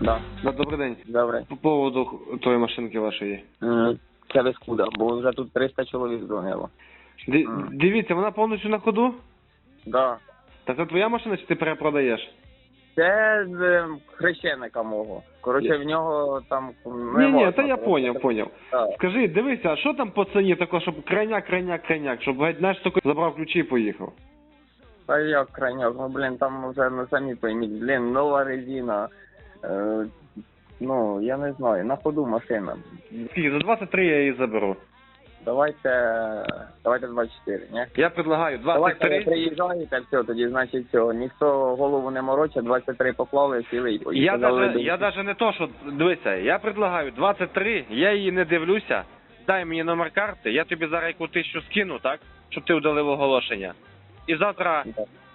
Да, Да, добрий день. добре. По поводу тої машинки вашої. М, Це без куда, бо вже тут 300 чоловік дзвонило. Ди- Дивіться, вона повністю на ходу? Да. Та це твоя машина чи ти перепродаєш? Це з е, хрещеника мого. Коротше, в нього там не Ні, ні, можна, та я коротше. поняв, поняв. Так. Скажи, дивися, а що там по ціні тако, щоб крайняк, крайняк, крайняк, щоб геть, знаєш, тако забрав ключі і поїхав. Та як крайняк, ну блін, там вже ну самі пойміть, блін, нова резина. Е, ну, я не знаю, на ходу машина. Скільки, за 23 я її заберу. Давайте, давайте 24, ні? Я предлагаю Давайте ви 23. приїжджаєте, все, тоді значить все. Ніхто голову не морочить, 23 поклали, сіли і поїхали. Я даже, я даже не то, що дивися, я предлагаю 23, я її не дивлюся. Дай мені номер карти, я тобі зараз яку тисячу скину, так? Щоб ти удалив оголошення. І завтра,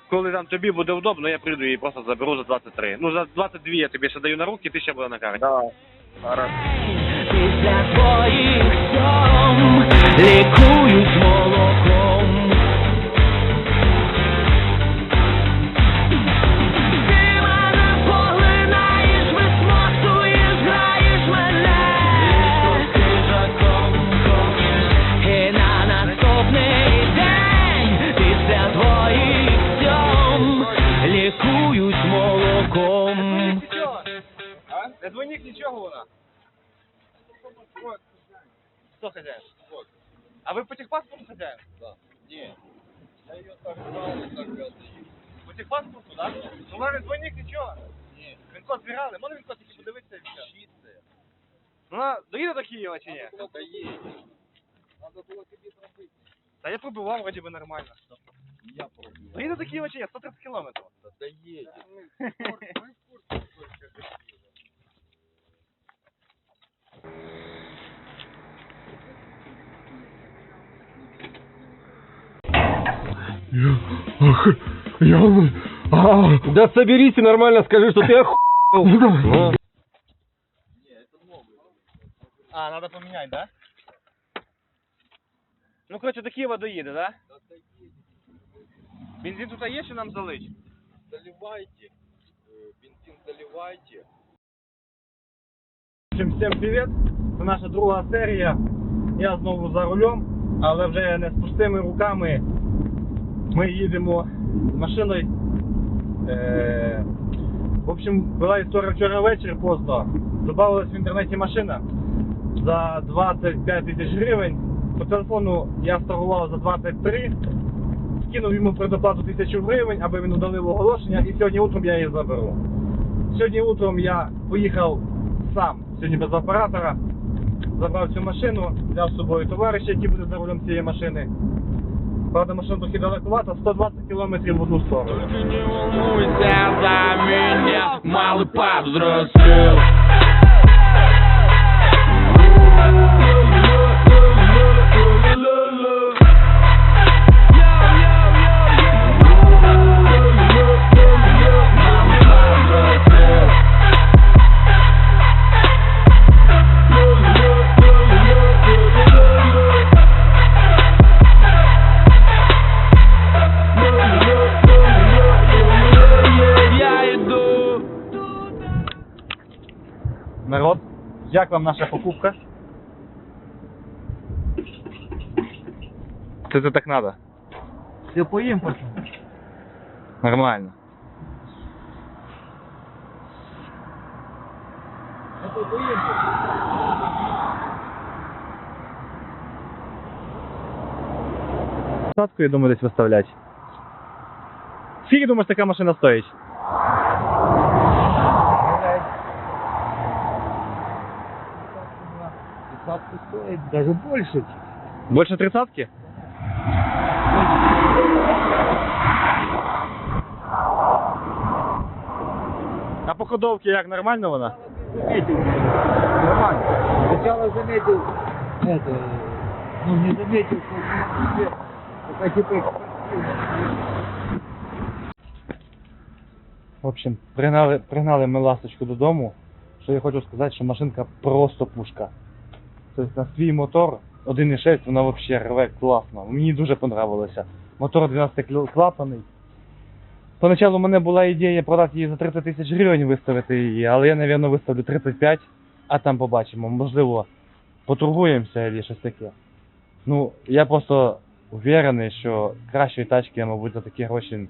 коли там тобі буде удобно, я прийду і просто заберу за 23. Ну за 22 я тобі ще даю на руки, ти ще буде на карті. Да. Зараз. Після твоїх сьом лікують Хто хазяїн? А ви по техпаспорту хазяїн? Так. Ні. Я її так брав, так По техпаспорту, так? Ну вона не дзвонік нічого. Ні. Він код збирали, можна він код тільки подивитися і все. Ну вона доїде до Києва чи ні? Та доїде. Надо було тобі пробити. Та я пробивав, вроді би нормально. Я пробив. Доїде до Києва чи ні? 130 кілометрів. Та доїде. Ах, я... А, Да соберись и нормально скажи, что ты охуел. А, надо поменять, да? Ну, короче, до Киева доїде, да? Бензин тут є, чи нам залить? Заливайте. Бензин заливайте. Всім, всім привіт! Це наша друга серія. Я знову за рулем, але вже не з пустими руками. Ми їдемо з машиною. Е, в общем, була історія вчора ввечері просто. Добавилась в інтернеті машина за 25 тисяч гривень. По телефону я торгував за 23. Скинув йому предоплату тисячу гривень, аби він удалив оголошення, і сьогодні утром я її заберу. Сьогодні утром я поїхав сам, сьогодні без оператора. Забрав цю машину, взяв з собою товариша, який буде за рулем цієї машини. Правда, машина трохи далековато, 120 кілометрів в одну сторону. Тільки не волнуйся за мене, малий пап Я як вам наша покупка? Це це так надо. Все по импорту. Нормально. Это по импорту. Садку, я думаю, десь виставлять. Скільки думаєш, така машина стоїть? Десятку стоит, даже больше. Більше тридцатки? А по ходовці як нормально вона? Заметил. Нормально. Сначала заметил, это, ну не заметил, что пока типа В общем, пригнали, пригнали ми ласточку додому. Що я хочу сказати, що машинка просто пушка. Тобто на свій мотор 1.6 вона взагалі рве класно. Мені дуже понравилося. Мотор 12 клапаний. Поначалу у мене була ідея продати її за 30 тисяч гривень, виставити її, але я, напевно, виставлю 35, а там побачимо. Можливо, поторгуємося або щось таке. Ну, я просто уверений, що кращої тачки, мабуть, за такі гроші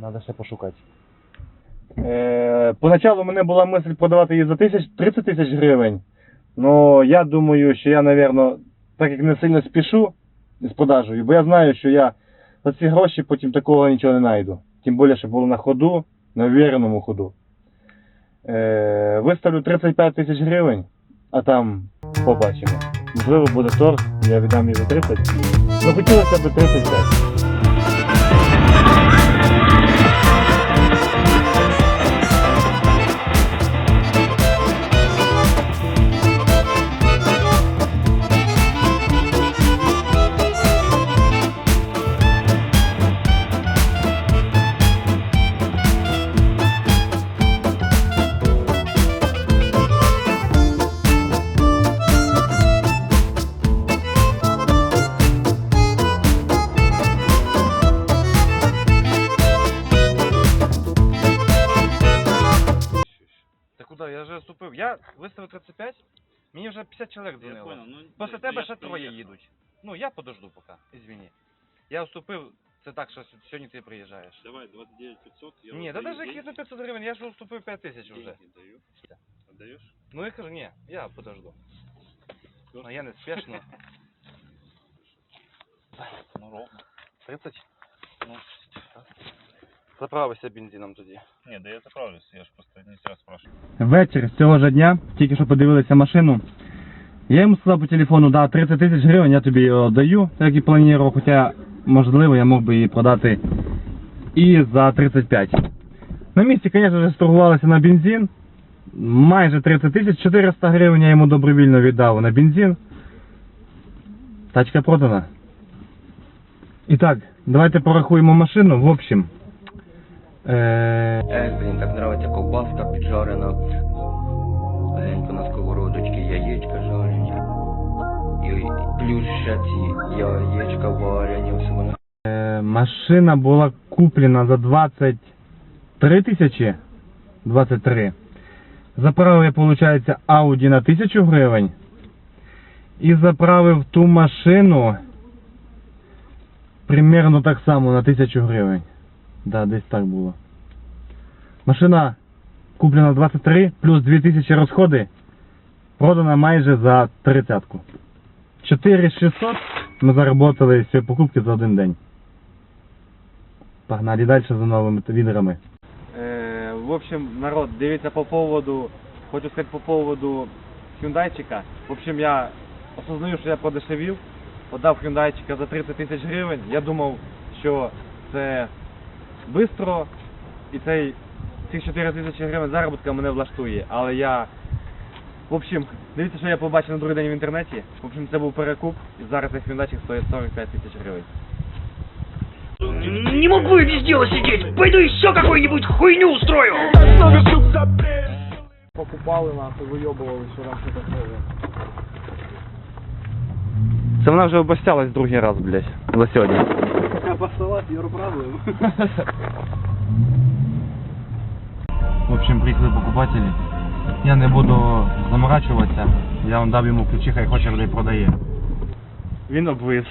треба ще пошукати. Е, поначалу у мене була мисль продавати її за тисяч, 30 тисяч гривень. Ну, я думаю, що я, напевно, так як не сильно спішу з продажею, бо я знаю, що я за ці гроші потім такого нічого не знайду. Тим більше, що було на ходу, на увереному ходу. Е, виставлю 35 тисяч гривень, а там побачимо. Можливо, буде торг, я віддам її за 30. Ну, хотілося б 35. вступив. Я виставив 35, мені вже 50 чоловік Я дзвонило. понял, ну, Після ну, тебе я ще ж троє приїхав. їдуть. Ну, я подожду поки, извини. Я вступив, це так, що сьогодні ти приїжджаєш. Давай, 29 500, я Ні, та отдаю навіть які деньги. 500 гривень, я ж уступив 5 тисяч вже. Деньги даю. Отдаешь? Ну я кажу, ні, я подожду. Ну я не спешно. Ну ровно. 30? Ну, заправися бензином тоді. Не, да я заправлюсь, я ж просто не тебя спрашиваю. Вечір цього ж дня, тільки що подивилися машину. Я йому сказав по телефону, да, 30 тисяч гривень я тобі його даю, як і планував, хоча, можливо, я мог би її продати і за 35. На місці, звісно ж, сторгувалися на бензин. Майже 30 тисяч, 400 гривень я йому добровільно віддав на бензин. Тачка продана. І так, давайте порахуємо машину. В общем, е, Эх, блин, так нравится колбаска піджарена. Легенько на сковородочці, яєчка жарені. І плюс ще ці яєчка варені, все воно. Е, Машина була куплена за 23 тисячі. 23. Заправив я, виходить, Audi на 1000 гривень. І заправив ту машину примерно так само на 1000 гривень. Да, десь так було. Машина куплена 23, плюс 2000 розходи. Продана майже за 30. 4600 ми заработали з цієї покупки за один день. Погнали далі за новими відрами. Е, в общем, народ, дивіться по поводу, хочу сказати по поводу хюндайчика. В общем, я осознаю, що я продешевів, подав хюндайчика за 30 тисяч гривень. Я думав, що це швидко і цей, цих 4 тисячі гривень заробітка мене влаштує. Але я в общем, дивіться, що я побачив на другий день в інтернеті. В общем, це був перекуп, і зараз цей хюндайчик стоїть 45 тисяч гривень. Не могу я без дела сидеть. Пойду еще какую-нибудь хуйню устрою. покупали нахуй, вийобували, що там що таке. Це вона вже обостялась другий раз, блядь, за сьогодні. В общем, приїхали покупателі. Я не буду заморачуватися. Я вам дав йому ключі, хай хоче буде продає. Він обвис.